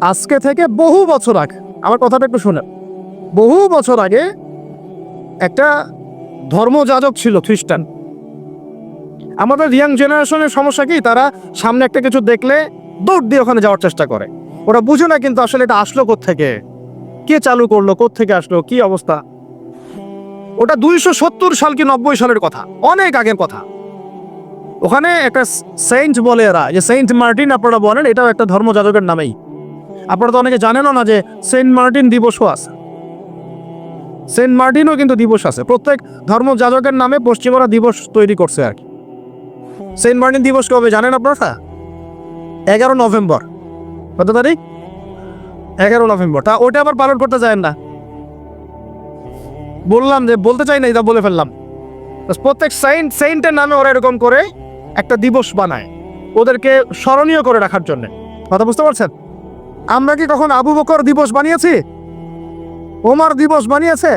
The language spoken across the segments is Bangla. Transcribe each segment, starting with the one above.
আজকে থেকে বহু বছর আগে, আমার কথাটা একটু শোনেন। বহু বছর আগে একটা ধর্মযাজক ছিল খ্রিস্টান। আমাদের ইয়াং জেনারেশনের সমস্যা কি? তারা সামনে একটা কিছু দেখলে দৌড় দিয়ে ওখানে যাওয়ার চেষ্টা করে। ওরা বুঝে না কিন্তু আসলে এটা আসলো থেকে কে চালু করল? থেকে আসলো? কি অবস্থা? ওটা দুইশো সত্তর সাল কি নব্বই সালের কথা? অনেক আগের কথা। ওখানে একটা সেন্ট বলে এরা। যে সেন্ট মার্টিন আপনারা বলেন, এটাও একটা ধর্ম ধর্মযাজকের নামেই। আপনারা তো অনেকে জানেনও না যে সেন্ট মার্টিন দিবসও আছে। সেন্ট মার্টিনও কিন্তু দিবস আছে। প্রত্যেক ধর্ম ধর্মযাজকের নামে পশ্চিমরা দিবস তৈরি করছে আর কি। সেন্ট মার্টিন দিবস কবে, জানেন আপনারা? এগারো নভেম্বর। কত তারিখ? এগারো নভেম্বর। তা ওটা আবার পালন করতে যায় না। বললাম যে, বলতে চাই না, এটা বলে ফেললাম। প্রত্যেক সাইন্ট সেন্টের নামে ওরা এরকম করে একটা দিবস বানায় ওদেরকে স্মরণীয় করে রাখার জন্য। কথা বুঝতে পারছেন? আমরা কি কখন আবু বকর দিবস বানিয়েছি? ওমর দিবস বানিয়েছে?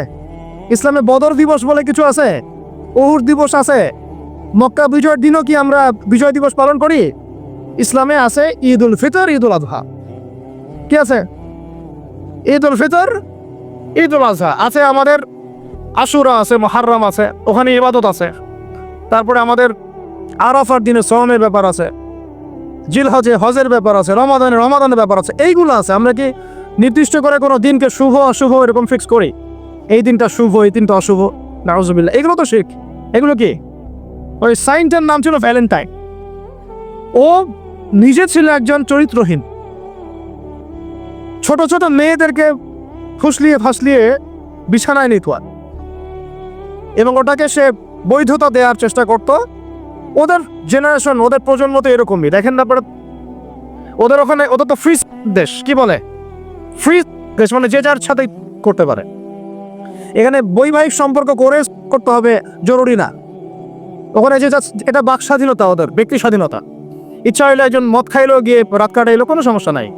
ইসলামে বদর দিবস বলে কিছু আছে? ওহুর দিবস আছে? মক্কা বিজয়ের দিনও কি আমরা বিজয় দিবস পালন করি? ইসলামে আছে ঈদ উল ফিতর ঈদ উল আজহা কি আছে? ঈদ উল ফিতর ঈদ উল আজহা আছে আমাদের আশুরা আছে মহারম আছে, ওখানে ইবাদত আছে। তারপরে আমাদের আরাফার দিনে সমের ব্যাপার আছে জিল হজে হজের ব্যাপার আছে, রমাদানে রমাদানের ব্যাপার আছে, এইগুলো আছে। আমরা কি নির্দিষ্ট করে কোনো দিনকে শুভ, অশুভ এরকম ফিক্স করি? এই দিনটা শুভ, এই দিনটা অশুভ, নাউজুবিল্লাহ। এগুলো তো শিখ। এগুলো কি? ওই সাইনটার নাম ছিল ভ্যালেন্টাইন ও নিজে ছিল একজন চরিত্রহীন। ছোট ছোট মেয়েদেরকে ফুসলিয়ে ফাসলিয়ে বিছানায় নিত এবং ওটাকে সে বৈধতা দেওয়ার চেষ্টা করত। ওদের জেনারেশন ওদের প্রজন্ম তো এরকমই। দেখেন না আপনারা, ওদের ওখানে, ওদের তো ফ্রি দেশ, কি বলে? ফ্রি দেশ মানে যে যার সাথে করতে পারে। এখানে বৈবাহিক সম্পর্ক করে করতে হবে, জরুরি না। ওখানে যে যা এটা বাক স্বাধীনতা ওদের, ব্যক্তি স্বাধীনতা। ইচ্ছা হইলে একজন মদ খাইলো গিয়ে রাত কাটাইলো কোনো সমস্যা নাই।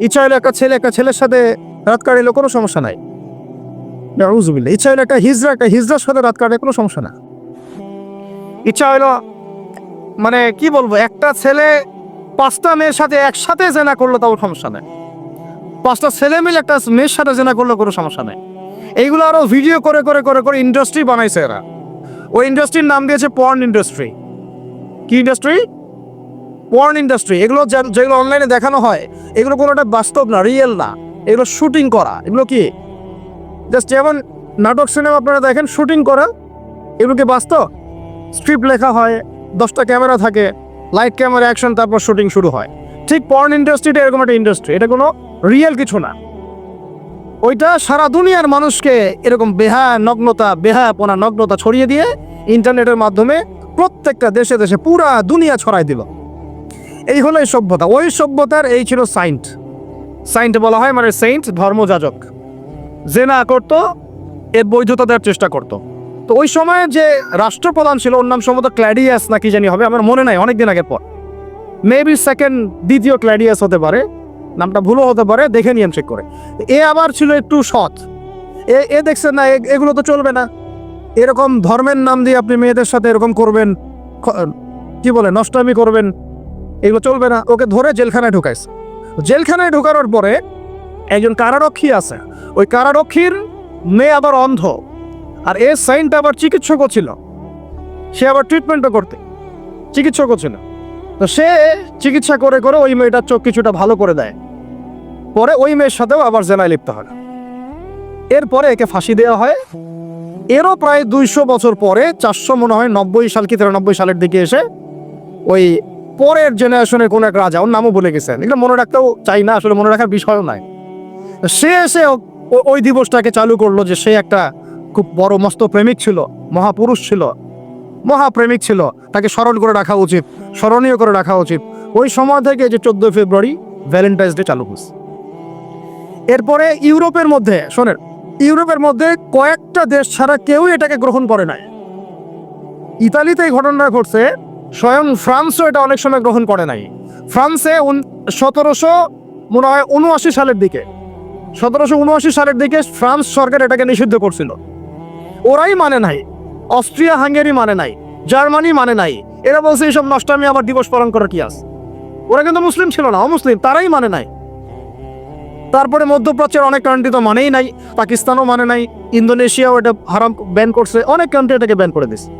ইচ্ছা হইলে একটা ছেলে, একটা ছেলের সাথে রাত কাটাইলো কোনো সমস্যা নাই। ইচ্ছা হইল একটা হিজড়া একটা হিজড়ার সাথে রাত কাটায় কোনো সমস্যা না। ইচ্ছা হইল মানে কি বলব, একটা ছেলে পাঁচটা মেয়ের সাথে একসাথে জেনা করল তাও সমস্যা নেই। পাঁচটা ছেলে মিলে একটা মেয়ের সাথে জেনা করল কোনো সমস্যা নেই। এইগুলো আরও ভিডিও করে করে করে করে ইন্ডাস্ট্রি বানাইছে এরা। ওই ইন্ডাস্ট্রির নাম দিয়েছে পর্ন ইন্ডাস্ট্রি কি ইন্ডাস্ট্রি পর্ন ইন্ডাস্ট্রি এগুলো যেগুলো অনলাইনে দেখানো হয়, এগুলো কোনোটা বাস্তব না রিয়েল না। এগুলো শুটিং করা। এগুলো কি? জাস্ট যেমন নাটক সিনেমা আপনারা দেখেন শুটিং করা, এগুলো কি বাস্তব? স্ক্রিপ্ট লেখা হয় দশটা ক্যামেরা থাকে লাইট ক্যামেরা অ্যাকশন তারপর শুটিং শুরু হয়। ঠিক পর্ন ইন্ডাস্ট্রিটা এরকম একটা ইন্ডাস্ট্রি এটা কোনো রিয়েল কিছু না। ওইটা সারা দুনিয়ার মানুষকে এরকম বেহা নগ্নতা বেহায়াপনা নগ্নতা ছড়িয়ে দিয়ে ইন্টারনেটের মাধ্যমে প্রত্যেকটা দেশে দেশে পুরা দুনিয়া ছড়াই দিল। এই হলো এই সভ্যতা। ওই সভ্যতার এই ছিল সাইন্ট সাইন্ট বলা হয় মানে সেন্ট ধর্মযাজক। যে না করতো, এর বৈধতা দেওয়ার চেষ্টা করত। তো ওই সময়ে যে রাষ্ট্রপ্রধান ছিল, ওর নাম সম্ভবত ক্ল্যাডিয়াস না কি জানি হবে, আমার মনে নাই, অনেকদিন আগের পর। মেবি সেকেন্ড দ্বিতীয় ক্ল্যাডিয়াস হতে পারে, নামটা ভুলও হতে পারে, দেখে নিয়ে চেক করে। এ আবার ছিল একটু সৎ। এ এ দেখছেন না এগুলো তো চলবে না। এরকম ধর্মের নাম দিয়ে আপনি মেয়েদের সাথে এরকম করবেন কি বলে, নষ্টামি করবেন, এগুলো চলবে না। ওকে ধরে জেলখানায় ঢুকাইছে। জেলখানায় ঢুকানোর পরে একজন কারারক্ষী আছে। ওই কারারক্ষীর মেয়ে আবার অন্ধ। আর এ সাইনটা আবার চিকিৎসকও ছিল। সে আবার ট্রিটমেন্টও করতে। চিকিৎসকও ছিল। তো সে চিকিৎসা করে করে ওই মেয়েটার চোখ কিছুটা ভালো করে দেয়। পরে ওই মেয়ের সাথেও আবার জেনায় লিপ্ত হয়। এরপরে একে ফাঁসি দেওয়া হয়। এরও প্রায় দুইশো বছর পরে, চারশো মনে হয় নব্বই সাল কি তিরানব্বই সালের দিকে এসে ওই পরের জেনারেশনের কোনো এক রাজা, ওর নামও বলে গেছেন। এগুলো মনে রাখতেও চাই না, আসলে মনে রাখার বিষয়ও নাই। সে এসে ওই দিবসটাকে চালু করল যে সে একটা খুব বড় মস্ত প্রেমিক ছিল, মহাপুরুষ ছিল। মহাপ্রেমিক ছিল, তাকে স্মরণ করে রাখা উচিত, স্মরণীয় করে রাখা উচিত। ওই সময় থেকে যে চোদ্দোই ফেব্রুয়ারি ভ্যালেন্টাইন্স ডে চালু হয়েছে। এরপরে ইউরোপের মধ্যে, শোনেন, ইউরোপের মধ্যে কয়েকটা দেশ ছাড়া কেউই এটাকে গ্রহণ করে নাই। ইতালিতে এই ঘটনা ঘটছে, স্বয়ং ফ্রান্সও এটা অনেক সময় গ্রহণ করে নাই। ফ্রান্সে সতেরোশো, মনে হয় উনআশি সালের দিকে, সতেরোশো উনআশি সালের দিকে ফ্রান্স সরকার এটাকে নিষিদ্ধ করছিল। ওরাই মানে নাই, অস্ট্রিয়া, হাঙ্গেরি মানে নাই, জার্মানি মানে নাই। এরা বলছে এইসব নষ্টামি আমার দিবস পালন করার কি আছে? ওরা কিন্তু মুসলিম ছিল না, অমুসলিম, তারাই মানে নাই। তারপরে মধ্যপ্রাচ্যের অনেক কান্ট্রি তো মানেই নাই, পাকিস্তানও মানে নাই, ইন্দোনেশিয়াও এটা হারাম ব্যান করছে, অনেক কান্ট্রি এটাকে ব্যান করে দিছে।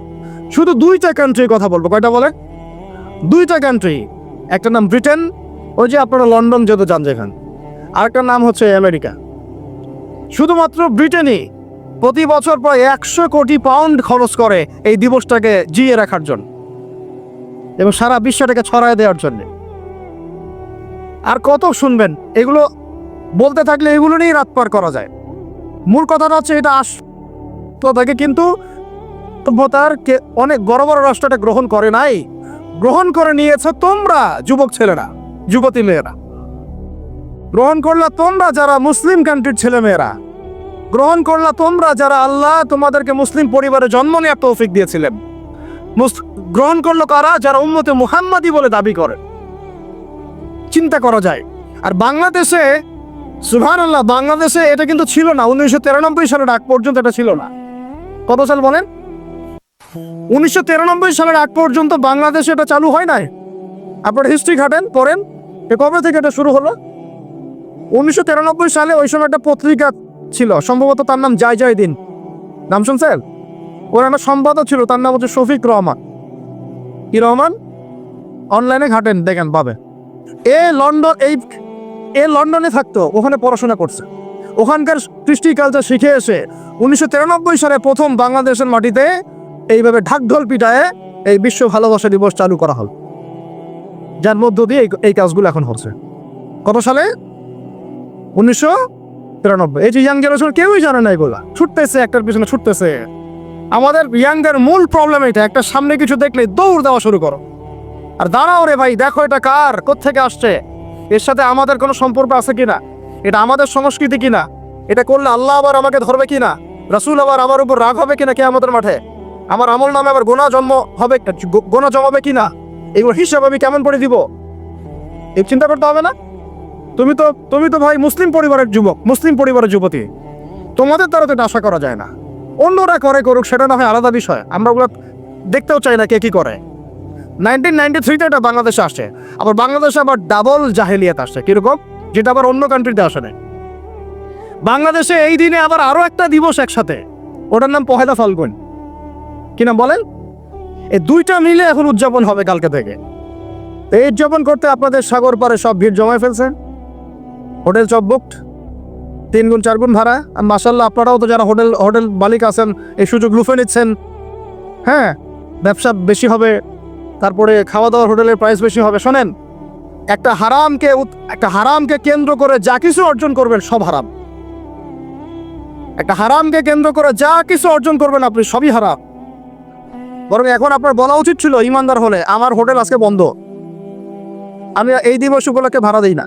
শুধু দুইটা কান্ট্রির কথা বলব, কয়টা বলে দুইটা কান্ট্রি একটা নাম ব্রিটেন, ওই যে আপনারা লন্ডন যেহেতু যান যেখান, আরেকটার নাম হচ্ছে আমেরিকা। শুধুমাত্র ব্রিটেনই প্রতি বছর প্রায় একশো কোটি পাউন্ড খরচ করে এই দিবসটাকে জিয়ে রাখার জন্য এবং সারা বিশ্বটাকে ছড়ায় দেওয়ার জন্য। আর কত শুনবেন, এগুলো বলতে থাকলে এগুলো নিয়েই রাত পার করা যায়। মূল কথাটা হচ্ছে এটা আস তো থাকে কিন্তু সভ্যতার অনেক বড় বড় রাষ্ট্রটা গ্রহণ করে নাই। গ্রহণ করে নিয়েছে তোমরা, যুবক ছেলেরা, যুবতী মেয়েরা। গ্রহণ করলা তোমরা যারা মুসলিম কান্ট্রির ছেলে মেয়েরা গ্রহণ করলা তোমরা যারা আল্লাহ তোমাদেরকে মুসলিম পরিবারে জন্ম নেওয়ার তৌফিক দিয়েছিলেন। গ্রহণ করল কারা? যারা উম্মতে মুহাম্মাদি বলে দাবি করে। চিন্তা করা যায়। আর বাংলাদেশে সুভান আল্লাহ বাংলাদেশে এটা কিন্তু ছিল না। উনিশশো তিরানব্বই সালের আগ পর্যন্ত এটা ছিল না। কত সাল বলেন? উনিশশো তিরানব্বই সালের আগ পর্যন্ত বাংলাদেশে এটা চালু হয় নাই। আপনারা হিস্ট্রি ঘাটেন, পড়েন। কবে থেকে এটা শুরু হলো? উনিশশো তিরানব্বই সালে ওই সময় একটা পত্রিকা ছিল। সম্ভবত তার নাম জয় জয় দিন নাম শুনছেন? ওর একটা সম্পাদক ছিল, তার নাম হচ্ছে শফিক রহমান। কি রহমান? অনলাইনে ঘাটেন, দেখেন, পাবে। এ লন্ডন, এই, এ লন্ডনে থাকতো, ওখানে পড়াশোনা করছে। ওখানকার কৃষ্টি কালচার শিখে এসে উনিশশো তিরানব্বই সালে প্রথম বাংলাদেশের মাটিতে এইভাবে ঢাকঢোল পিটায়ে এই বিশ্ব ভালোবাসা দিবস চালু করা হল। যার মধ্য দিয়ে এই কাজগুলো এখন হচ্ছে। কত সালে? উনিশশো তিরানব্বই। এই যে ইয়াং জেনারেশন কেউই জানে না এগুলা। ছুটতেছে, একটার পিছনে ছুটতেছে। আমাদের ইয়াংদের মূল প্রবলেম এটা একটা সামনে কিছু দেখলে দৌড় দেওয়া শুরু করো। আর দাঁড়াও রে ভাই, দেখো এটা কার থেকে আসছে? এর সাথে আমাদের কোনো সম্পর্ক আছে কিনা? এটা আমাদের সংস্কৃতি কিনা? এটা করলে আল্লাহ আবার আমাকে ধরবে কিনা? রাসূল আবার আমার উপর রাগ হবে কিনা কে আমাদের মাঠে? আমার আমল নামে আবার গোনা জন্ম হবে গোনা জমাবে কিনা? এগুলো হিসাব আমি কেমন করে দিব? এই চিন্তা করতে হবে না? তুমি তো তুমি তো ভাই মুসলিম পরিবারের যুবক, মুসলিম পরিবারের যুবতী। তোমাদের দ্বারা তো আশা করা যায় না। অন্যরা করে করুক, সেটা না হয় আলাদা বিষয়। আমরা ওগুলো দেখতেও চাই না কে কি করে। নাইনটিন নাইনটি থ্রিতে এটা বাংলাদেশে আসে আবার বাংলাদেশে আবার ডাবল জাহেলিয়াত আসে কীরকম? যেটা আবার অন্য কান্ট্রিতে আসে না বাংলাদেশে এই দিনে আবার আরও একটা দিবস একসাথে। ওটার নাম পহেলা ফাল্গুন। কি নাম বলেন? এই দুইটা মিলে এখন উদযাপন হবে কালকে থেকে। এই উদযাপন করতে আপনাদের সাগর পারে সব ভিড় জমায় ফেলছে। হোটেল সব বুকড তিন গুণ, চার গুণ ভাড়া? আর মাসাল্লাহ আপনারাও তো যারা হোটেল হোটেল মালিক আছেন, এই সুযোগ লুফে নিচ্ছেন। হ্যাঁ ব্যবসা বেশি হবে, তারপরে খাওয়া দাওয়ার হোটেলের প্রাইস বেশি হবে। শোনেন, একটা হারামকে একটা হারামকে কেন্দ্র করে যা কিছু অর্জন করবেন, সব হারাম। একটা হারামকে কেন্দ্র করে যা কিছু অর্জন করবেন আপনি, সবই হারাম। বরং এখন আপনার বলা উচিত ছিল, ইমানদার হলে, আমার হোটেল আজকে বন্ধ। আমি এই দিবস উপলক্ষে ভাড়া দিই না।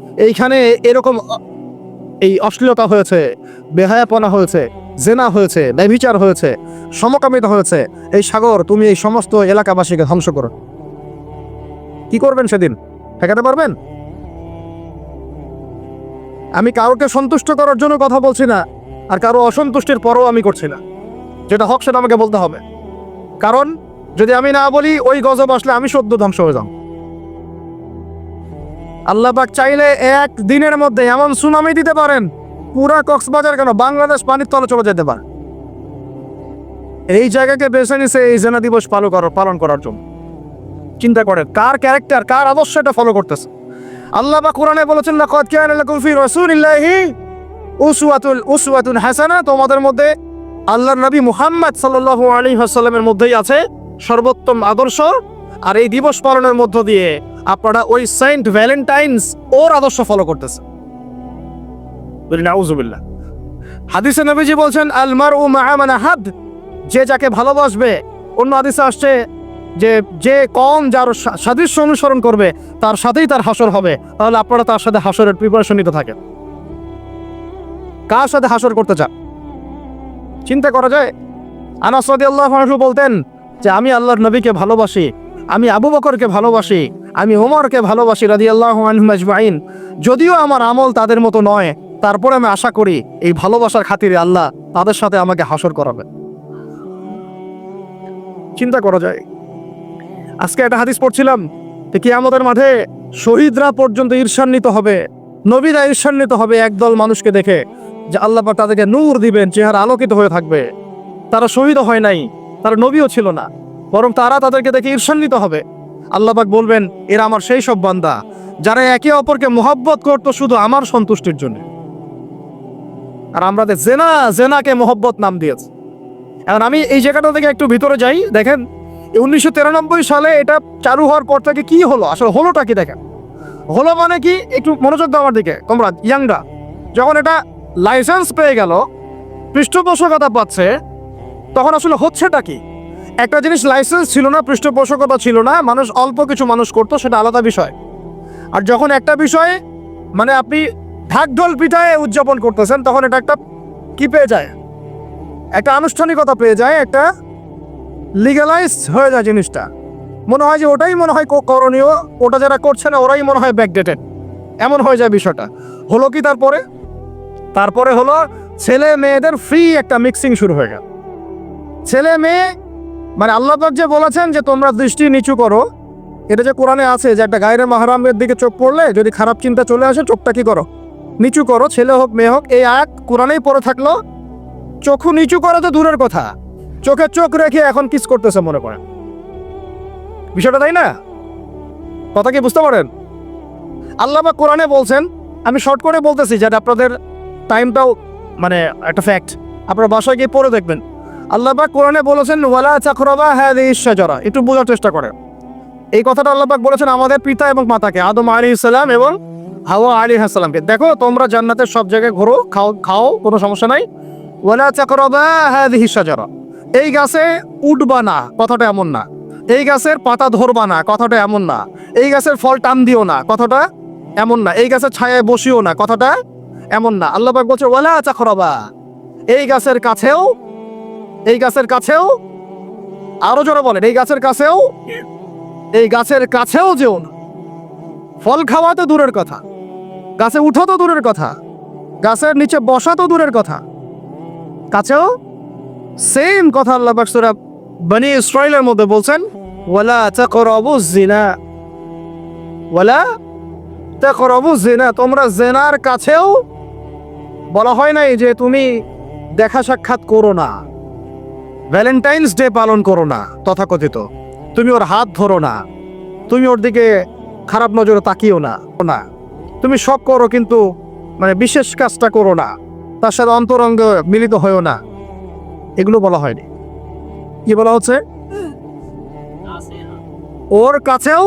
এইখানে এরকম এই অশ্লীলতা হয়েছে, বেহায়াপনা হয়েছে, জেনা হয়েছে, ব্যভিচার হয়েছে, সমকামিতা হয়েছে। এই সাগর, তুমি এই সমস্ত এলাকাবাসীকে ধ্বংস করো। কি করবেন সেদিন? ঠেকাতে পারবেন? আমি কাউকে সন্তুষ্ট করার জন্য কথা বলছি না, আর কারও অসন্তুষ্টির পরও আমি করছি না। যেটা হক সেটা আমাকে বলতে হবে। কারণ, যদি আমি না বলি, ওই গজব আসলে আমি সদ্য ধ্বংস হয়ে যাব। আল্লাহ পাক চাইলে এক দিনের মধ্যে এমন সুনামি দিতে পারেন, পুরা কক্সবাজার কেন বাংলাদেশ পানির তলে চলে যেতে পারে। এই জায়গাকে বেছে নিছে এই জেনা দিবস পালন করার পালন করার জন্য। চিন্তা করেন, কার ক্যারেক্টার, কার আদর্শ এটা ফলো করতেছে। আল্লাহ বা কোরআনে বলেছেন না লাকাদ কানা লাকুম ফি রাসূলিল্লাহি উসওয়াতুল, উসওয়াতুন হাসানা। তোমাদের মধ্যে আল্লাহর নবী মুহাম্মদ সাল্লাল্লাহু আলাইহি ওয়াসাল্লামের মধ্যেই আছে সর্বোত্তম আদর্শ। আর এই দিবস পালনের মধ্য দিয়ে আপনারা ওই সেন্ট ভ্যালেন্টাইন্স ওর আদর্শ ফলো করতেছে বলি, নাউজুবিল্লাহ। হাদিসে নবীজি বলছেন আলমার ও মাহামানা হাদ। যে যাকে ভালোবাসবে, অন্য হাদিসে আসছে যে যে কম যার সাদৃশ্য অনুসরণ করবে, তার সাথেই তার হাসর হবে। তাহলে আপনারা তার সাথে হাসরের প্রিপারেশন নিতে থাকেন। কার সাথে হাসর করতে চান? চিন্তা করা যায়? আনাস রাদিয়াল্লাহু আনহু বলতেন যে, আমি আল্লাহর নবীকে ভালোবাসি আমি আবু বকরকে ভালোবাসি, আমি ওমরকে ভালোবাসি রাদিয়াল্লাহু আনহুম আজমাইন। যদিও আমার আমল তাদের মতো নয়, তারপরে আমি আশা করি এই ভালোবাসার খাতিরে আল্লাহ তাদের সাথে আমাকে হাসর করাবে চিন্তা করা যায়। আজকে একটা হাদিস পড়ছিলাম যে আমাদের মাঠে শহীদরা পর্যন্ত ঈর্ষান্বিত হবে, নবীরা ঈর্ষান্বিত হবে একদল মানুষকে দেখে, যে আল্লাহ তাদেরকে নূর দিবেন, চেহারা আলোকিত হয়ে থাকবে। তারা শহীদ হয় নাই, তারা নবীও ছিল না। বরং তারা তাদেরকে দেখে ঈর্ষান্বিত হবে। আল্লাহ পাক বলবেন, এরা আমার সেই সব বান্দা, যারা একে অপরকে মোহাব্বত করতো শুধু আমার সন্তুষ্টির জন্য। আর আমরা জেনা, জেনাকে মোহব্বত নাম দিয়েছে। এখন আমি এই জায়গাটা থেকে একটু ভিতরে যাই, দেখেন উনিশশো তিরানব্বই সালে এটা চালু হওয়ার পর থেকে কি হলো? আসলে হলোটা কি দেখেন? হলো মানে কি? একটু মনোযোগ দেওয়ার দিকে তোমরা ইয়াংরা। যখন এটা লাইসেন্স পেয়ে গেল, পৃষ্ঠপোষকতা পাচ্ছে, তখন আসলে হচ্ছেটা কি? একটা জিনিস লাইসেন্স ছিল না, পৃষ্ঠপোষকতা ছিল না, মানুষ অল্প কিছু মানুষ করতো, সেটা আলাদা বিষয়। আর যখন একটা বিষয়ে মানে আপনি ঢাকঢোল পিঠায় উদযাপন করতেছেন, তখন এটা একটা কি পেয়ে যায়? একটা আনুষ্ঠানিকতা পেয়ে যায়, একটা লিগালাইজ হয়ে যায় জিনিসটা। মনে হয় যে ওটাই মনে হয় করণীয়, ওটা যারা করছে না, ওরাই মনে হয় ব্যাকডেটেড এমন হয়ে যায় বিষয়টা। হলো কি তারপরে? তারপরে হলো ছেলে মেয়েদের ফ্রি একটা মিক্সিং শুরু হয়ে গেল। ছেলে মেয়ে মানে আল্লাহ যে বলেছেন যে তোমরা দৃষ্টি নিচু করো, এটা যে কোরআনে আছে যে একটা গায়ের মাহারামের দিকে চোখ পড়লে যদি খারাপ চিন্তা চলে আসে, চোখটা কি করো? নিচু করো, ছেলে হোক, মেয়ে হোক, এই আয়াত কোরআনেই পড়ে থাকল। চোখু নিচু করা তো দূরের কথা। চোখে চোখ রেখে এখন কিস করতেছে মনে করেন বিষয়টা তাই না? কথা কি বুঝতে পারেন? আল্লাহ বা কোরআনে বলছেন, আমি শর্ট করে বলতেছি যাতে আপনাদের টাইমটাও মানে একটা ফ্যাক্ট আপনার বাসায় গিয়ে পড়ে দেখবেন। আল্লাহ পাক কোরআনে বলেছেন, ওয়ালা চাকরবা হ্যাঁ শাজারা। একটু বোঝার চেষ্টা করে এই কথাটা আল্লাহ পাক বলেছেন আমাদের পিতা এবং মাতাকে, আদম আলী ইসলাম এবং হাওয়া আলী হাসালামকে দেখো, তোমরা জান্নাতের সব জায়গায় ঘোরো, খাও খাও, কোনো সমস্যা নাই। ওয়ালা চাকরবা হ্যাঁ শাজারা। এই গাছে উঠবা না কথাটা এমন না। এই গাছের পাতা ধরবা না, কথাটা এমন না। এই গাছের ফল টান দিও না, কথাটা এমন না। এই গাছের ছায়ায় বসিও না, কথাটা এমন না। আল্লাহ পাক বলছে, ওয়ালা চাকরবা এই গাছের কাছেও এই গাছের কাছেও? আরও জোরে বলেন, এই গাছের কাছেও? এই গাছের কাছেও যেও না। ফল খাওয়া তো দূরের কথা। গাছে উঠো তো দূরের কথা। গাছের নিচে বসা তো দূরের কথা। কাছেও? সেম কথা আল্লাহ পাক সূরা বনি ইসরাইলের মধ্যে বলছেন, ওয়ালা তাকরাবু জিনা ওয়ালা তাকরাবু জিনা তোমরা জেনার কাছেও? বলা হয় নাই যে তুমি দেখা সাক্ষাৎ করো না। ভ্যালেন্টাইন্স ডে পালন করো না, তথাকথিত। তুমি ওর হাত ধরো না। তুমি ওর দিকে খারাপ নজরে তাকিও না না। তুমি সব করো কিন্তু মানে বিশেষ কাজটা করো না। তার সাথে অন্তরঙ্গ মিলিত হয়েও না। এগুলো বলা হয়নি। কি বলা হচ্ছে? ওর কাছেও?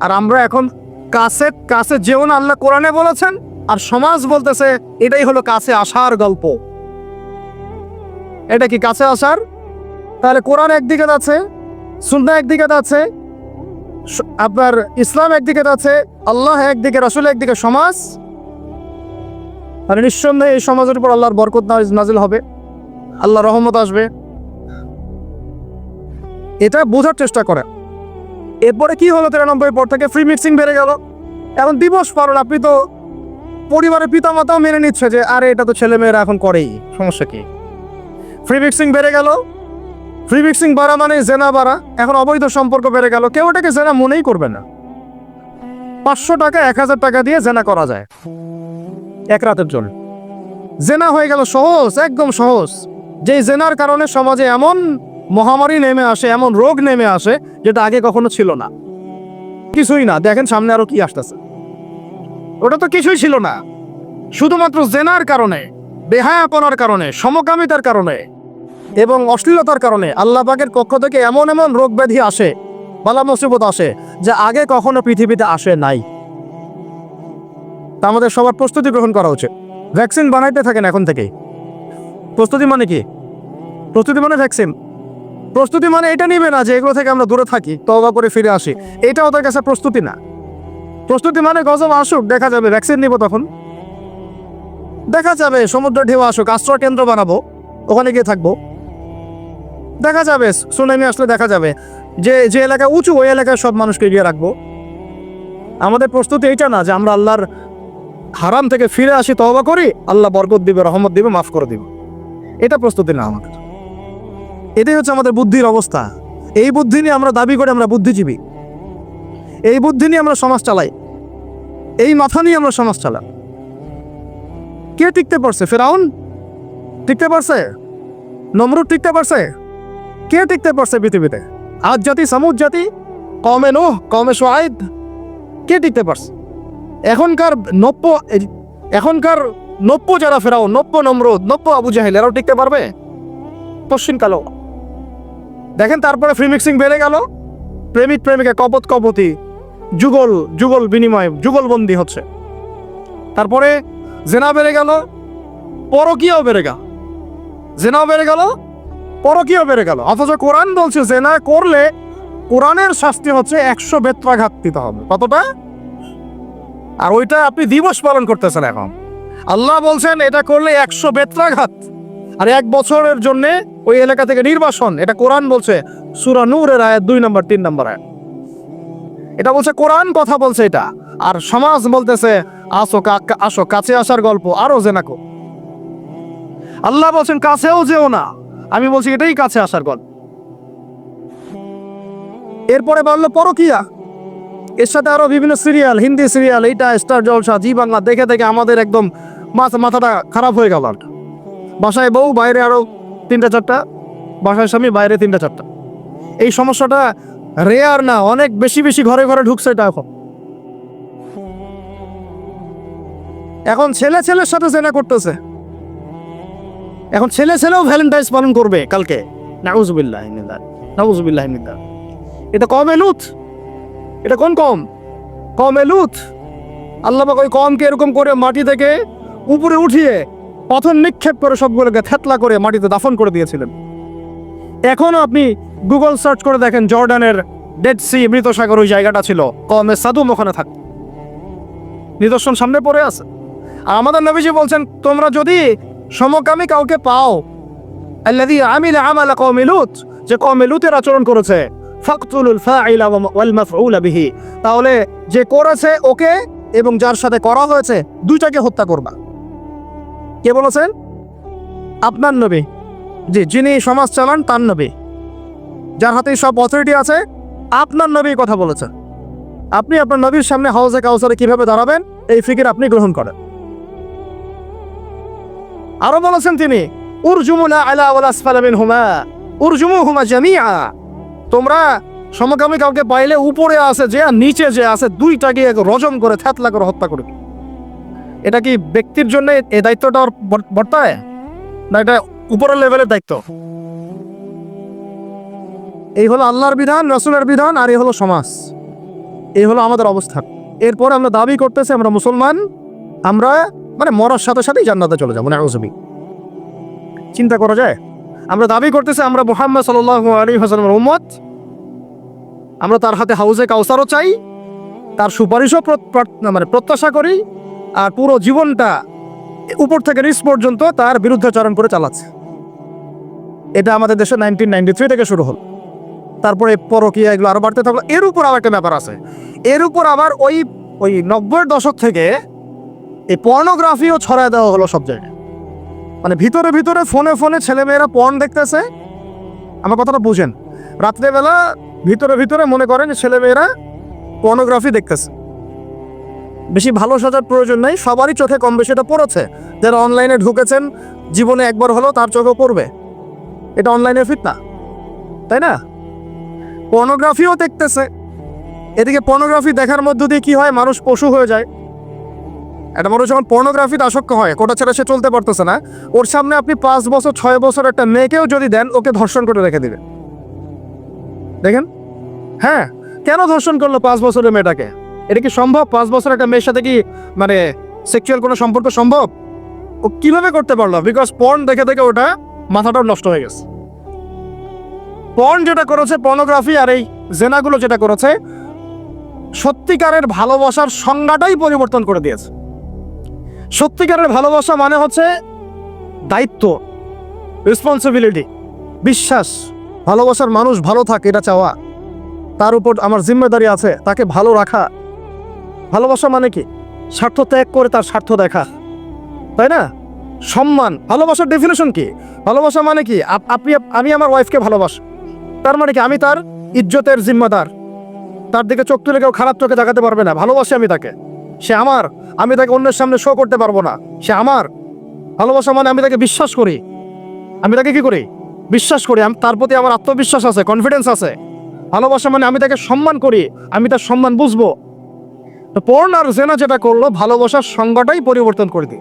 আর আমরা এখন কাছে কাছে যেও না, আল্লাহ কোরআনে বলেছেন, আর সমাজ বলতেছে, এটাই হলো কাছে আসার গল্প। এটা কি কাছে আসার? তাহলে কোরআন একদিকে যাচ্ছে সুন্না একদিকে যাচ্ছে আপনার ইসলাম একদিকে যাচ্ছে, আল্লাহ একদিকে, রাসুল একদিকে, সমাজ? আর নিঃসন্দেহে এই সমাজের উপর আল্লাহর বরকত নাজ- নাজিল হবে আল্লাহ রহমত আসবে। এটা বোঝার চেষ্টা করে এরপরে কি হলো তিরানব্বই পর থেকে? ফ্রি মিক্সিং বেড়ে গেল। এখন দিবস পালন, আপনি তো পরিবারের পিতামাতাও মেনে নিচ্ছে যে, আরে এটা তো ছেলে মেয়েরা এখন করেই, সমস্যা কি? ফ্রি মিক্সিং বেড়ে গেল। ফ্রি মিক্সিং বাড়া মানে জেনা বাড়া। এখন অবৈধ সম্পর্ক বেড়ে গেল। কেউ এটাকে জেনা মনেই করবে না। পাঁচশো টাকা, এক হাজার টাকা দিয়ে জেনা করা যায়। এক রাতের জন্য। জেনা হয়ে গেল সহজ, একদম সহজ। যে জেনার কারণে সমাজে এমন মহামারী নেমে আসে, এমন রোগ নেমে আসে, যেটা আগে কখনো ছিল না। কিছুই না। দেখেন সামনে আরও কি আসতেছে। ওটা তো কিছুই ছিল না। শুধুমাত্র জেনার কারণে। বেহায়াপনার কারণে, সমকামিতার কারণে এবং অশ্লীলতার কারণে আল্লাহ পাকের পক্ষ থেকে এমন এমন রোগ ব্যাধি আসে, বালা মুসিবত আসে যা আগে কখনো পৃথিবীতে আসে নাই। তা আমাদের সবার প্রস্তুতি গ্রহণ করা উচিত। ভ্যাকসিন বানাইতে থাকেন এখন থেকেই প্রস্তুতি মানে কি? প্রস্তুতি মানে ভ্যাকসিন। প্রস্তুতি মানে এটা নিবে না যে এগুলো থেকে আমরা দূরে থাকি তবা করে ফিরে আসি। এটা ওদের কাছে প্রস্তুতি না। প্রস্তুতি মানে গজব আসুক, দেখা যাবে, ভ্যাকসিন নিব তখন। দেখা যাবে সমুদ্র ঢেউ আসুক, আশ্রয় কেন্দ্র বানাবো, ওখানে গিয়ে থাকব। দেখা যাবে, সুনামি আসলে দেখা যাবে। যে যে এলাকা উঁচু, ওই এলাকায় সব মানুষকে গিয়ে রাখব। আমাদের প্রস্তুতি এইটা না যে আমরা আল্লাহর হারাম থেকে ফিরে আসি, তওবা করি, আল্লাহ বরকত দিবে, রহমত দিবে, মাফ করে দিবে। এটা প্রস্তুতি না আমাদের। এটাই হচ্ছে আমাদের বুদ্ধির অবস্থা। এই বুদ্ধি নিয়ে আমরা দাবি করি আমরা বুদ্ধিজীবী। এই বুদ্ধি নিয়ে আমরা সমাজ চালাই। এই মাথা নিয়ে আমরা সমাজ চালাই। কে টিকতে পারছে? ফেরাউন? টিকতে পারছে? নমরুদ টিকতে পারছে? কে টিকতে পারছে পৃথিবীতে? আজ জাতি, সামুদ জাতি কমে নোহ কমে সোয়াইদ কে টিকতে পারছে? এখনকার নব্য এখনকার নব্য যারা ফেরাও নব্য নমরুদ, নব্য আবু জাহেল, এরাও টিকতে পারবে? পশ্চিম কালো। দেখেন, তারপরে ফ্রি মিক্সিং বেড়ে গেল। প্রেমিক প্রেমিকা, কপত কপতি, যুগল যুগল বিনিময় যুগলবন্দি হচ্ছে। তারপরে জেনা বেড়ে গেল পরকীয়াও বেড়ে গেল। জেনাও বেড়ে গেল পরকীয়াও বেড়ে গেল। অথচ কোরআন বলছে, জেনা করলে কোরআনের শাস্তি হচ্ছে একশো বেত্রাঘাত দিতে হবে। কতটা? আর ওইটা আপনি দিবস পালন করতেছেন এখন। আল্লাহ বলছেন, এটা করলে একশো বেত্রাঘাত। আর এক বছরের জন্য ওই এলাকা থেকে নির্বাসন, এটা কোরআন বলছে, সুরা নূরের আয়াত দুই নম্বর, তিন নম্বর আয়াত। এটা বলছে কোরআন, কথা বলছে এটা। আর সমাজ বলতেছে, আসো আসো, কাছে আসার গল্প, আরও জেনাকো আল্লাহ বলছেন, কাছেও যেও না। আমি বলছি, এটাই কাছে আসার গল্প। এরপরে বলল, পরকিয়া। এর সাথে আরও বিভিন্ন সিরিয়াল, হিন্দি সিরিয়াল, এইটা, স্টার জলসা, জি বাংলা, দেখে দেখে আমাদের একদম মাথা, মাথাটা খারাপ হয়ে গেল আর বাসায় বউ, বাইরে আরও তিনটা, চারটা। বাসায় স্বামী, বাইরে তিনটা, চারটা। এই সমস্যাটা রেয়ার না, অনেক বেশি বেশি ঘরে ঘরে ঢুকছে এটা এখন। এখন ছেলে ছেলের সাথে জেনা করতেছে। এখন ছেলে ছেলেও ভ্যালেন্টাইন্স পালন করবে কালকে। নাউজুবিল্লাহ নাউজুবিল্লাহ এটা কম এলুথ এটা কোন কম? কম এলুথ আল্লাহ ওই কমকে এরকম করে মাটি থেকে উপরে উঠিয়ে পাথর নিক্ষেপ করে সবগুলোকে থেতলা করে মাটিতে দাফন করে দিয়েছিলেন। এখনও আপনি গুগল সার্চ করে দেখেন জর্ডানের ডেড সি মৃত সাগর ওই জায়গাটা ছিল। কমে সাদুম ওখানে থাক। নিদর্শন সামনে পড়ে আছে। আর আমাদের নবীজি বলছেন, তোমরা যদি সমকামী কাউকে পাও, আল্লাযী আমিলা আমালা কওমি লূত যে কওমি লূতের আচরণ করেছে, ফাকতুলুল ফাইলা ওয়াল মাফউলা বিহি তাহলে যে করেছে ওকে এবং যার সাথে করা হয়েছে, দুইটাকে হত্যা করবা। কে বলেছেন? আপনার নবী। জি, যিনি সমাজ চালান, তার নবী। যার হাতে সব অথরিটি আছে, আপনার নবী কথা বলেছেন আপনি আপনার নবীর সামনে হাউজে কাউসারে কীভাবে দাঁড়াবেন, এই ফিকির আপনি গ্রহণ করেন। আরও বলেছেন তিনি, উরজুমুনা আলা ওয়াল আসফালা মিনহুমা, উরজুমুহুমা জামিআ। তোমরা সমকামী কাউকে পাইলে উপরে আছে যে নিচে যে আছে দুইটাকে রজম করে থ্যাতলা করে হত্যা করবে। এটা কি ব্যক্তির জন্য এই দায়িত্বটা বর্তায়? না, এটা উপরের লেভেলের দায়িত্ব? এই হলো আল্লাহর বিধান, রসুলের বিধান আর এই হলো সমাজ। এই হলো আমাদের অবস্থা। এরপর আমরা দাবি করতেছি, আমরা মুসলমান, আমরা মানে মরার সাথে সাথেই জান্নাতে চলে যাব নাউজুবি চিন্তা করা যায়? আমরা দাবি করতেছি, আমরা মোহাম্মদ সাল্লাল্লাহু আলাইহি ওয়াসাল্লামের উম্মত। আমরা তার হাতে হাউজে কাউসারও চাই, তার সুপারিশও প্র- প্র- মানে প্রত্যাশা করি, আর পুরো জীবনটা উপর থেকে নিচ পর্যন্ত তার বিরুদ্ধাচরণ করে চালাচ্ছে। এটা আমাদের দেশে নাইনটিন নাইনটি থ্রি থেকে শুরু হলো। তারপরে পরকীয়া এগুলো আরও বাড়তে থাকল। এর উপর আবার একটা ব্যাপার আছে। এর উপর আবার ওই ওই নব্বইয়ের দশক থেকে এই পর্নোগ্রাফিও ছড়ায় দেওয়া হলো সব জায়গায়। মানে ভিতরে ভিতরে ফোনে ফোনে ছেলেমেয়েরা পর্ন দেখতেছে। আমার কথাটা বুঝেন। রাত্রেবেলা ভিতরে ভিতরে মনে করেন যে ছেলেমেয়েরা পর্নোগ্রাফি দেখতেছে। বেশি ভালো সাজার প্রয়োজন নাই, সবারই চোখে কম বেশি এটা পড়েছে। যারা অনলাইনে ঢুকেছেন, জীবনে একবার হলেও তার চোখে পড়বে। এটা অনলাইনের ফিতনা। তাই না? পর্নোগ্রাফিও দেখতেছে। এদিকে পর্নোগ্রাফি দেখার মধ্য দিয়ে কি হয়? মানুষ পশু হয়ে যায়। একটা মানুষ যখন পর্নোগ্রাফিতে আসক্ত হয়, কোটা ছেড়ে সে চলতে পারতেছে না। ওর সামনে আপনি পাঁচ বছর, ছয় বছর একটা মেয়েকেও যদি দেন, ওকে ধর্ষণ করে রেখে দিবে। দেখেন? হ্যাঁ কেন ধর্ষণ করল পাঁচ বছরের মেয়েটাকে? এটা কি সম্ভব? পাঁচ বছর একটা মেয়ের সাথে কি মানে সেক্সুয়াল কোনো সম্পর্ক সম্ভব? ও কীভাবে করতে পারল? বিকজ পর্ন দেখে দেখে ওটা মাথাটাও নষ্ট হয়ে গেছে। পর্ন যেটা করেছে পর্নোগ্রাফি আর এই জেনাগুলো যেটা করেছে, সত্যিকারের ভালোবাসার সংজ্ঞাটাই পরিবর্তন করে দিয়েছে। সত্যিকারের ভালোবাসা মানে হচ্ছে দায়িত্ব রেসপন্সিবিলিটি বিশ্বাস। ভালোবাসার মানুষ ভালো থাকে, এটা চাওয়া। তার উপর আমার জিম্মেদারি আছে, তাকে ভালো রাখা। ভালোবাসা মানে কি? স্বার্থ ত্যাগ করে তার স্বার্থ দেখা। তাই না? সম্মান। ভালোবাসার ডেফিনেশন কি? ভালোবাসা মানে কি? আপ- আপনি, আমি আমার ওয়াইফকে ভালোবাসি। তার মানে কি আমি তার ইজ্জতের জিম্মাদার? তার দিকে চোখ তুলে কেউ খারাপ চোখে দেখাতে পারবে না। ভালোবাসি আমি তাকে। সে আমার। আমি তাকে অন্যের সামনে শো করতে পারব না। সে আমার। ভালোবাসা মানে আমি তাকে বিশ্বাস করি। আমি তাকে কি করি? বিশ্বাস করি। আমি তার প্রতি আমার আত্মবিশ্বাস আছে কনফিডেন্স আছে। ভালোবাসা মানে আমি তাকে সম্মান করি। আমি তার সম্মান বুঝব। তো পর্ন আর জেনা যেটা করল, ভালোবাসার সংজ্ঞাটাই পরিবর্তন করে দিই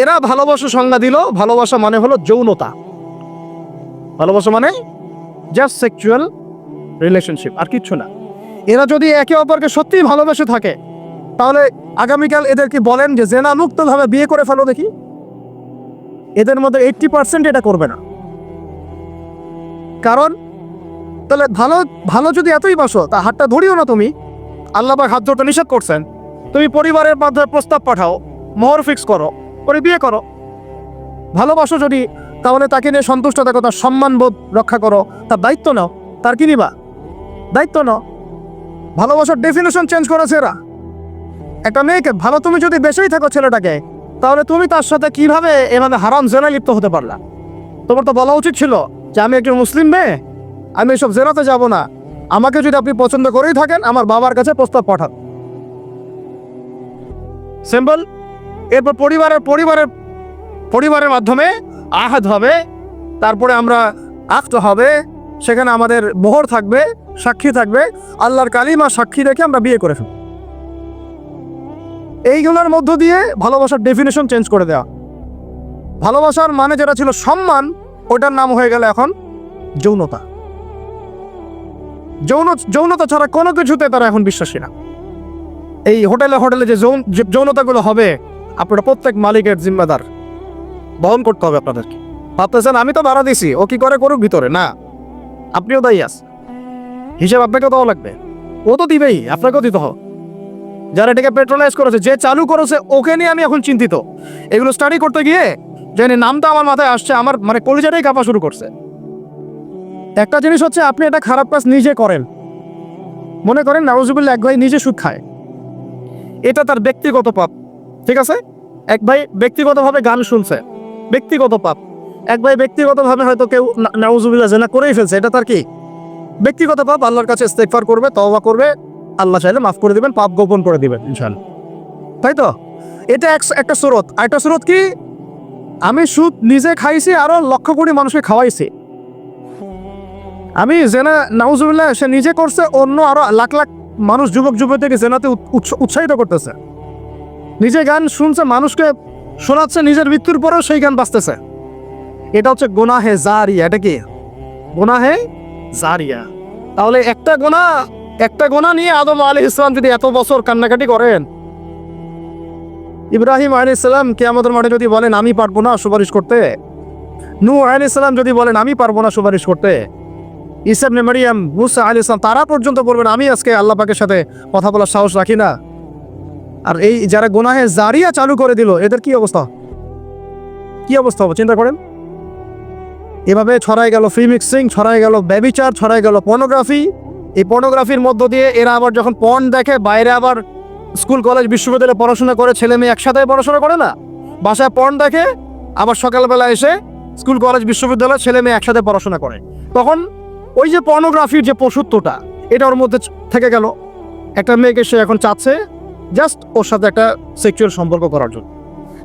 এরা ভালোবাসা সংজ্ঞা দিল, ভালোবাসা মানে হলো যৌনতা। ভালোবাসা মানে জাস্ট সেক্সুয়াল রিলেশনশিপ আর কিচ্ছু না। এরা যদি একে অপরকে সত্যিই ভালোবেসে থাকে, তাহলে আগামীকাল এদেরকে বলেন যে জেনা মুক্তভাবে বিয়ে করে ফেলো দেখি। এদের মধ্যে এইট্টি পার্সেন্ট এটা করবে না। কারণ, তাহলে ভালো ভালো যদি এতই বাসো, তা হাতটা ধরিও না তুমি। আল্লাহ পাক হাত ধরতে নিষেধ করছেন। তুমি পরিবারের মাধ্যমে প্রস্তাব পাঠাও, মোহর ফিক্স করো করে বিয়ে করো। ভালোবাসো যদি তাহলে তাকে নিয়ে সন্তুষ্ট থাকো তার সম্মানবোধ রক্ষা করো। তার দায়িত্ব নাও। তার কি নিবা? দায়িত্ব নাও। ভালোবাসার ডেফিনেশন চেঞ্জ করেছে এরা। একটা মেয়েকে ভালো তুমি যদি বেশিই থাকো ছেলেটাকে, তাহলে তুমি তার সাথে কীভাবে এভাবে হারাম জেনা লিপ্ত হতে পারলা? তোমার তো বলা উচিত ছিল যে, আমি একজন মুসলিম মেয়ে, আমি এসব জেনাতে যাব না। আমাকে যদি আপনি পছন্দ করেই থাকেন, আমার বাবার কাছে প্রস্তাব পাঠান। সিম্পল এরপর পরিবারের পরিবারের পরিবারের মাধ্যমে আহাত হবে, তারপরে আমরা আক্ত হবে, সেখানে আমাদের মোহর থাকবে, সাক্ষী থাকবে, আল্লাহর কালিমা সাক্ষী রেখে আমরা বিয়ে করে ফেলব। এইগুলোর মধ্য দিয়ে ভালোবাসার ডেফিনেশন চেঞ্জ করে দেওয়া ভালোবাসার মানে যেটা ছিল সম্মান, ওটার নাম হয়ে গেল এখন যৌনতা। যৌন, যৌনতা ছাড়া কোনো কিছুতে তারা এখন বিশ্বাসী না। এই হোটেলে হোটেলে যে যৌনতাগুলো হবে, আপনারা প্রত্যেক মালিকের জিম্মাদার। বহন করতে হবে আপনাদেরকে। ভাবতেছেন, আমি তো ভাড়া দিছি, ও কি করে করুক ভিতরে? না, আপনিও দায়ী আস হিসেব আপনাকে দেওয়া লাগবে। ও তো দিবেই, আপনাকেও দিতে হবে। যারা এটাকে পেট্রোলাইজ করেছে, যে চালু করেছে, ওকে নিয়ে আমি এখন চিন্তিত। এগুলো স্টাডি করতে গিয়ে, জানি নামটা আমার মাথায় আসছে, আমার মানে কলিজাটাই কাঁপা শুরু করছে। একটা জিনিস হচ্ছে, আপনি এটা খারাপ কাজ নিজে করেন। মনে করেন নারুজুবিল্লা এক ভাই নিজে সুদ খায়। এটা তার ব্যক্তিগত পাপ, ঠিক আছে? এক ভাই ব্যক্তিগতভাবে গান শুনছে। ব্যক্তিগত পাপ। এক ভাই ব্যক্তিগতভাবে হয়তো কেউ না- নাউজুবিল্লাহ জেনা করেই ফেলছে, এটা তার কি? ব্যক্তিগত পাপ, আল্লাহর কাছে ইস্তেগফার করবে, তওবা করবে, আল্লাহ চাইলে মাফ করে দিবেন, পাপ গোপন করে দিবেন, ইনশাআল্লাহ। তাই তো? এটা এক- একটা স্রোত। আর একটা স্রোত কি? আমি সুদ নিজে খাইছি, আরও লক্ষ কোটি মানুষকে খাওয়াইছি। আমি জেনা, নাউজুবিল্লাহ, সে নিজে করছে, অন্য আরও লাখ লাখ মানুষ যুবক যুবতীকে জেনাতে উৎ- উৎসাহিত করতেছে। নিজে গান শুনছে, মানুষকে শোনাচ্ছে নিজের মৃত্যুর পরেও সেই গান বাজতেছে। এটা হচ্ছে গোনাহে জারিয়া, এটা কি? গোনাহে জারিয়া। তাহলে একটা গোনা একটা গোনা নিয়ে আদম আলী ইসলাম যদি এত বছর কান্নাকাটি করেন, ইব্রাহিম আলী ইসলাম কে আমাদের মাঠে যদি বলেন, আমি পারব না সুপারিশ করতে নু আলী ইসলাম যদি বলেন, আমি পারব না সুপারিশ করতে ইসাবনে মারিয়াম, মুসা আলী ইসলাম তারা পর্যন্ত বলবেন, আমি আজকে আল্লাহ পাকের সাথে কথা বলার সাহস রাখি না। আর এই যারা গোনাহে জারিয়া চালু করে দিল, এদের কি অবস্থা? কি অবস্থা হবে? চিন্তা করেন। এভাবে ছড়াই গেল ফ্রি মিক্সিং ছড়াই গেল ব্যবিচার, ছড়াই গেল পর্নোগ্রাফি এই পর্নোগ্রাফির মধ্য দিয়ে এরা আবার যখন পর্ন দেখে, বাইরে আবার স্কুল, কলেজ, বিশ্ববিদ্যালয়ে পড়াশোনা করে, ছেলে মেয়ে একসাথে পড়াশোনা করে না? বাসায় পর্ন দেখে, আবার সকালবেলা এসে স্কুল, কলেজ, বিশ্ববিদ্যালয়ে ছেলে মেয়ে একসাথে পড়াশোনা করে। তখন ওই যে পর্নোগ্রাফির যে পশুত্বটা এটা ওর মধ্যে থেকে গেল। একটা মেয়েকে সে এখন চাচ্ছে জাস্ট ওর সাথে একটা সেক্সুয়াল সম্পর্ক করার জন্য।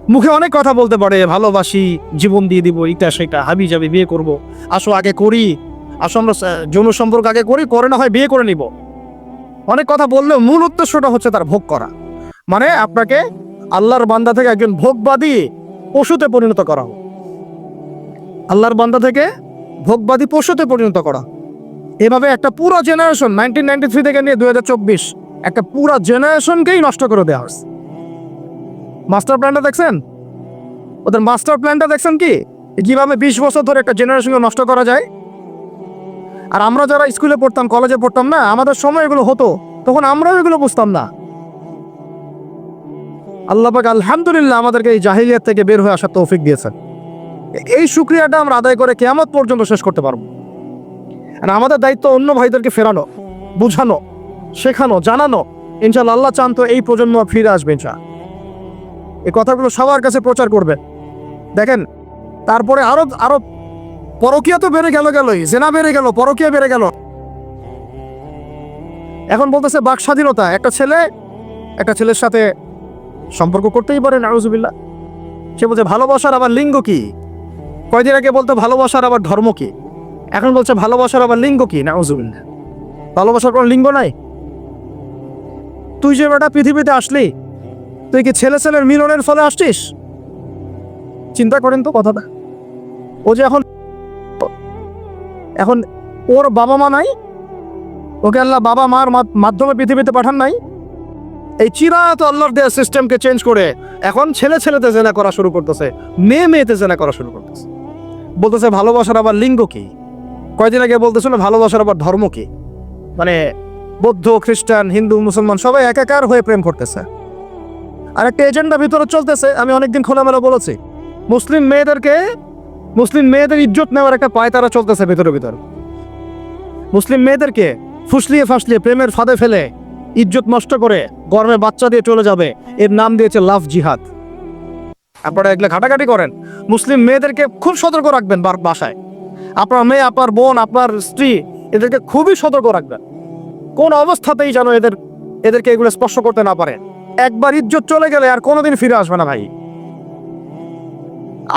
মুখে অনেক কথা বলতে পারে, ভালোবাসি, জীবন দিয়ে দিব, এটা সেটা, হাবি যাবি বিয়ে করব। আসো, আগে করি। আসো, আমরা যৌন সম্পর্ক আগে করি, করে না হয় বিয়ে করে নিব। অনেক কথা বললেও মূল উদ্দেশ্যটা হচ্ছে তার ভোগ করা। মানে আপনাকে আল্লাহর বান্দা থেকে একজন ভোগবাদী পশুতে পরিণত করা হোক। আল্লাহর বান্দা থেকে ভোগবাদী পশুতে পরিণত করা। এভাবে একটা পুরো জেনারেশন নাইনটিন নাইনটি থ্রি থেকে নিয়ে দুই হাজার চব্বিশ একটা পুরো জেনারেশনকেই নষ্ট করে দেওয়া হয়েছে। মাস্টার প্ল্যানটা দেখছেন? ওদের মাস্টার প্ল্যানটা দেখছেন কি? কীভাবে বিশ বছর ধরে একটা জেনারেশনকে নষ্ট করা যায়? আর আমরা যারা স্কুলে পড়তাম, কলেজে পড়তাম না, আমাদের সময় এগুলো হতো, তখন আমরাও এগুলো বুঝতাম না। আল্লাহ পাক আলহামদুলিল্লাহ আমাদেরকে এই জাহিলিয়াত থেকে বের হয়ে আসার তৌফিক দিয়েছেন। এই শুক্রিয়াটা আমরা আদায় করে কেয়ামত পর্যন্ত শেষ করতে পারব। আর আমাদের দায়িত্ব অন্য ভাইদেরকে ফেরানো, বুঝানো। শেখানো, জানানো। ইনশাল্লাহ আল্লাহ চান তো এই প্রজন্ম ফিরে আসবে ইনশা এই কথাগুলো সবার কাছে প্রচার করবে দেখেন, তারপরে আরও আরও পরকিয়া তো বেড়ে গেল গেলই, জেনা বেড়ে গেল, পরকিয়া বেড়ে গেল। এখন বলতেছে বাক স্বাধীনতা, একটা ছেলে, একটা ছেলের সাথে সম্পর্ক করতেই পারে নারুজুবিল্লা সে বলছে, ভালোবাসার আবার লিঙ্গ কি? কয়দিন আগে বলতো, ভালোবাসার আবার ধর্ম কি? এখন বলছে, ভালোবাসার আবার লিঙ্গ কি? নাউজুবিল্লাহ। ভালোবাসার কোনো লিঙ্গ নাই? তুই যে বেটা পৃথিবীতে আসলি, তুই কি ছেলে ছেলের মিলনের ফলে আসছিস? চিন্তা করেন তো কথাটা। ও যে এখন এখন ওর বাবা মা নাই, ওকে আল্লাহ বাবা মার মাধ্যমে পৃথিবীতে পাঠান নাই। এই চিরাত আল্লাহর দেয়া সিস্টেমকে চেঞ্জ করে এখন ছেলে ছেলেতে জেনা করা শুরু করতেছে, মেয়ে মেয়েতে জেনা করা শুরু করতেছে। বলতেছে, ভালোবাসার আবার লিঙ্গ কি? কয়দিন আগে বলতেছিল, ভালোবাসার আবার ধর্ম কি? মানে বৌদ্ধ, খ্রিস্টান, হিন্দু, মুসলমান সবাই একাকার হয়ে প্রেম করতেছে। আর একটা এজেন্ডা ভিতরে চলতেছে, আমি অনেকদিন খোলামেলা বলেছি। মুসলিম মেয়েদেরকে, মুসলিম মেয়েদের ইজ্জত নেওয়ার একটা পায়তারা চলতেছে ভিতরে ভিতর। মুসলিম মেয়েদেরকে ফুসলিয়ে ফাসলিয়ে প্রেমের ফাঁদে ফেলে, ইজ্জত নষ্ট করে গরমে বাচ্চা দিয়ে চলে যাবে, এর নাম দিয়েছে লাভ জিহাদ। আপনারা এগুলো ঘাটাঘাটি করেন। মুসলিম মেয়েদেরকে খুব সতর্ক রাখবেন বাসায়। আপনার মেয়ে, আপনার বোন, আপনার স্ত্রী, এদেরকে খুবই সতর্ক রাখবেন। কোন অবস্থাতেই যেন এদের, এদেরকে এগুলো স্পর্শ করতে না পারে। একবার ইজ্জত চলে গেলে আর কোনোদিন ফিরে আসবে না ভাই।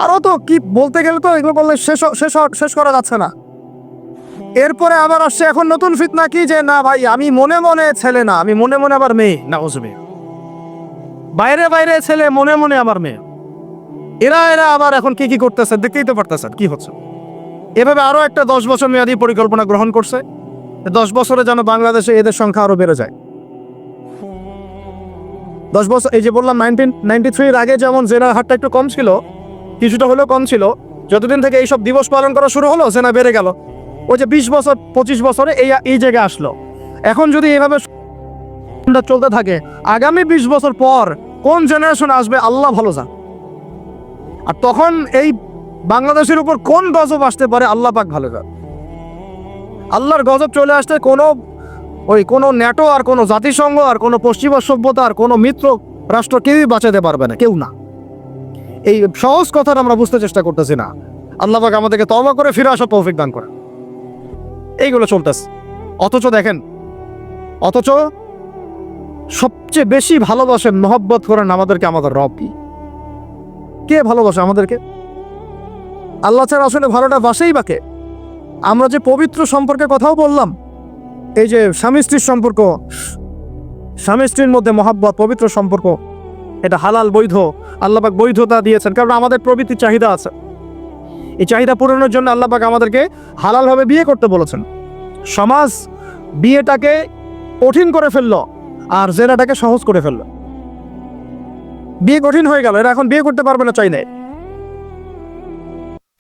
আরও তো কি বলতে গেলে তো এগুলো বললে শেষ শেষ শেষ করা যাচ্ছে না। এরপরে আবার আসছে এখন নতুন ফিতনা কি যে, না ভাই, আমি মনে মনে ছেলে না, আমি মনে মনে আবার মেয়ে না বুঝবে বাইরে বাইরে ছেলে, মনে মনে আবার মেয়ে। এরা এরা আবার এখন কি কি করতেছে, দেখতেই তো পারতেছেন, কি হচ্ছে। এভাবে আরও একটা দশ বছর মেয়াদী পরিকল্পনা গ্রহণ করছে। দশ বছরে যেন বাংলাদেশে এদের সংখ্যা আরও বেড়ে যায়। দশ বছর, এই যে বললাম নাইনটিন নাইনটি থ্রির আগে যেমন জেনার হারটা একটু কম ছিল, কিছুটা হলেও কম ছিল, যতদিন থেকে এইসব দিবস পালন করা শুরু হলো, জেনা বেড়ে গেল। ওই যে বিশ বছর, পঁচিশ বছরে এই এই জায়গায় আসলো। এখন যদি এইভাবে চলতে থাকে, আগামী বিশ বছর পর কোন জেনারেশন আসবে, আল্লাহ ভালো যান আর তখন এই বাংলাদেশের উপর কোন গজব আসতে পারে, আল্লাহ পাক ভালো যান আল্লাহর গজব চলে আসতে কোনো ওই কোনো ন্যাটো আর কোনো জাতিসংঘ আর কোনো পশ্চিমা সভ্যতা আর কোনো মিত্র রাষ্ট্র কেউই বাঁচাতে পারবে না, কেউ না। এই সহজ কথাটা আমরা বুঝতে চেষ্টা করতেছি না। আল্লাহ পাক আমাদেরকে তবা করে ফিরে আসা তৌফিক দান করে এইগুলো চলতেছে। অথচ দেখেন, অথচ সবচেয়ে বেশি ভালোবাসেন মহব্বত করেন আমাদেরকে আমাদের রবই কে? ভালোবাসে আমাদেরকে? আল্লাহ ছাড়া আসলে ভালোটা বাসেই বাকে আমরা যে পবিত্র সম্পর্কে কথাও বললাম, এই যে স্বামী স্ত্রীর সম্পর্ক, স্বামী স্ত্রীর মধ্যে মহাব্বত, পবিত্র সম্পর্ক, এটা হালাল বৈধ আল্লাহবাক বৈধতা দিয়েছেন, কারণ আমাদের প্রবৃত্তির চাহিদা আছে। এই চাহিদা পূরণের জন্য আল্লাপাক আমাদেরকে হালালভাবে বিয়ে করতে বলেছেন। সমাজ বিয়েটাকে কঠিন করে ফেলল আর জেনাটাকে সহজ করে ফেলল। বিয়ে কঠিন হয়ে গেল, এরা এখন বিয়ে করতে পারবে না চাই নাই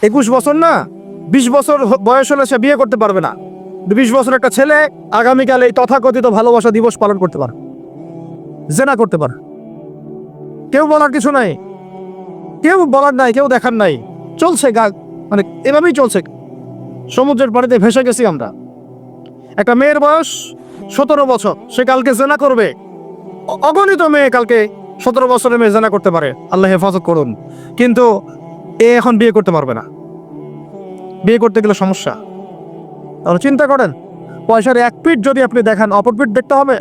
একুশ বছর না? বিশ বছর বয়স হলে সে বিয়ে করতে পারবে না। বিশ বছর একটা ছেলে আগামীকাল এই তথাকথিত ভালোবাসা দিবস পালন করতে পারে। জেনা করতে পারে। কেউ বলার কিছু নাই। কেউ বলার নাই, কেউ দেখার নাই। চলছে গা মানে এভাবেই চলছে। সমুদ্রের পানিতে ভেসে গেছি আমরা। একটা মেয়ের বয়স সতেরো বছর। সে কালকে জেনা করবে। অগণিত মেয়ে কালকে সতেরো বছরের মেয়ে জেনা করতে পারে। আল্লাহ হেফাজত করুন। কিন্তু এ এখন বিয়ে করতে পারবে না। বিয়ে করতে গেলে সমস্যা। তাহলে চিন্তা করেন, পয়সার এক পিঠ যদি আপনি দেখান, অপর পিঠ দেখতে হবে।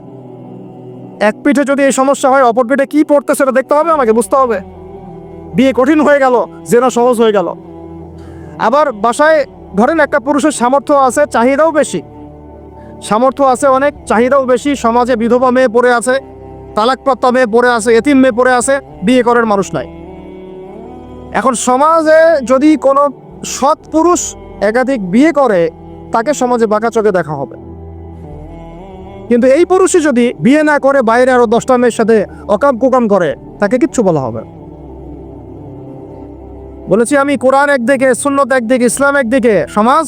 এক পিঠে যদি এই সমস্যা হয়, অপর পিঠে কি পড়তে সেটা দেখতে হবে, আমাকে বুঝতে হবে। বিয়ে কঠিন হয়ে গেল, জেনা সহজ হয়ে গেল। আবার বাসায় ধরেন একটা পুরুষের সামর্থ্য আছে, চাহিদাও বেশি। সামর্থ্য আছে অনেক, চাহিদাও বেশি, সমাজে বিধবা মেয়ে পড়ে আছে, তালাকপ্রাপ্তা মেয়ে পড়ে আছে, এতিম মেয়ে পড়ে আছে, বিয়ে করার মানুষ নাই। এখন সমাজে যদি কোনো সৎ পুরুষ একাধিক বিয়ে করে, তাকে সমাজে বাঁকা চোখে দেখা হবে। কিন্তু এই পুরুষই যদি বিয়ে না করে, বাইরে আরও দশটা মেয়ের সাথে অকাম কুকাম করে, তাকে কিচ্ছু বলা হবে বলেছি আমি কোরআন একদিকে, সুন্নত একদিকে, ইসলাম একদিকে, সমাজ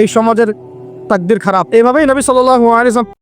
এই সমাজের তাকদির খারাপ। এইভাবেই নবী সাল্লাহ